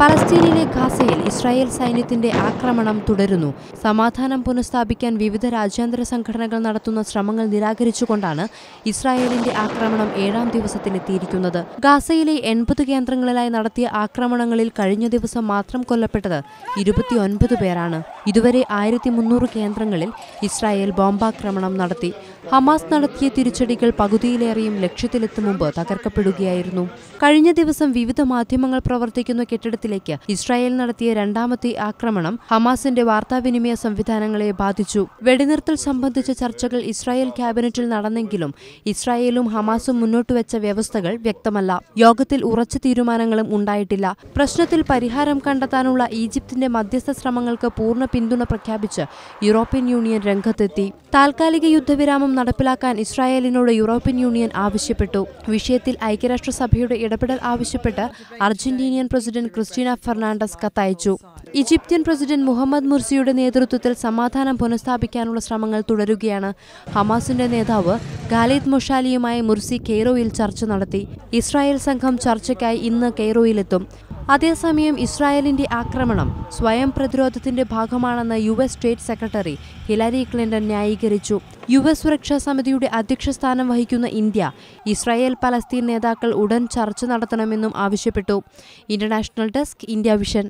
പലസ്തീനിലെ ഖാസയിൽ Israel സൈന്യത്തിന്റെ ആക്രമണം തുടരുന്നു. സമാധാനം പുനഃസ്ഥാപിക്കാൻ വിവിധ രാജ്യാന്തര സംഘടനകൾ നടത്തുന്ന ശ്രമങ്ങൾ നിരാകരിച്ചുകൊണ്ടാണ് ഇസ്രായേലിന്റെ ആക്രമണം ഏഴാം ദിവസത്തിനെത്തിയിരിക്കുന്നത്. ഗാസയിലെ എൺപത് കേന്ദ്രങ്ങളിലായി നടത്തിയ ആക്രമണങ്ങളിൽ കഴിഞ്ഞ ദിവസം മാത്രം കൊല്ലപ്പെട്ടത് ഇരുപത്തിയൊൻപത് പേരാണ്. ഇതുവരെ ആയിരത്തി മുന്നൂറ് കേന്ദ്രങ്ങളിൽ ഇസ്രായേൽ ബോംബാക്രമണം നടത്തി. ഹമാസ് നടത്തിയ തിരിച്ചടികൾ പകുതിയിലേറെയും ലക്ഷ്യത്തിലെത്തും മുമ്പ് തകർക്കപ്പെടുകയായിരുന്നു. കഴിഞ്ഞ ദിവസം വിവിധ മാധ്യമങ്ങൾ പ്രവർത്തിക്കുന്ന കെട്ടിടത്തിലേക്ക് ഇസ്രായേൽ നടത്തിയ രണ്ടാമത്തെ ആക്രമണം ഹമാസിന്റെ വാർത്താവിനിമയ സംവിധാനങ്ങളെ ബാധിച്ചു. വെടിനിർത്തൽ സംബന്ധിച്ച ചർച്ചകൾ ഇസ്രായേൽ ക്യാബിനറ്റിൽ നടന്നെങ്കിലും ഇസ്രായേലും ഹമാസും മുന്നോട്ടുവെച്ച വ്യവസ്ഥകൾ വ്യക്തമല്ല. യോഗത്തിൽ ഉറച്ച തീരുമാനങ്ങളും ഉണ്ടായിട്ടില്ല. പ്രശ്നത്തിൽ പരിഹാരം കണ്ടെത്താനുള്ള ഈജിപ്തിന്റെ മധ്യസ്ഥ ശ്രമങ്ങൾക്ക് പൂർണ പിന്തുണ പ്രഖ്യാപിച്ച് യൂറോപ്യൻ യൂണിയൻ രംഗത്തെത്തി. താൽക്കാലിക യുദ്ധവിരാമം നടപ്പിലാക്കാൻ ഇസ്രായേലിനോട് യൂറോപ്യൻ യൂണിയൻ ആവശ്യപ്പെട്ടു. വിഷയത്തിൽ ഐക്യരാഷ്ട്രസഭയുടെ ഇടപെടൽ ആവശ്യപ്പെട്ട് അർജന്റീനിയൻ പ്രസിഡന്റ് ക്രിസ്റ്റീന ഫെർണാണ്ടസ് കത്തയച്ചു. ഈജിപ്ഷ്യൻ പ്രസിഡന്റ് മുഹമ്മദ് മുർസിയുടെ നേതൃത്വത്തിൽ സമാധാനം പുനഃസ്ഥാപിക്കാനുള്ള ശ്രമങ്ങൾ തുടരുകയാണ്. ഹമാസിന്റെ നേതാവ് ഖാലിദ് മൊഷാലിയുമായി മുർസി കെയ്റോയിൽ ചർച്ച നടത്തി. ഇസ്രായേൽ സംഘം ചർച്ചയ്ക്കായി ഇന്ന് കെയ്റോയിലെത്തും. അതേസമയം ഇസ്രായേലിന്റെ ആക്രമണം സ്വയം പ്രതിരോധത്തിന്റെ ഭാഗമാണെന്ന് U S state secretary Hillary Clinton ന്യായീകരിച്ചു. U S സുരക്ഷാ സമിതിയുടെ അധ്യക്ഷ സ്ഥാനം വഹിക്കുന്ന ഇന്ത്യ ഇസ്രായേൽ പലസ്തീൻ നേതാക്കൾ ഉടൻ ചർച്ച നടത്തണമെന്നും ആവശ്യപ്പെട്ടു. International desk India vision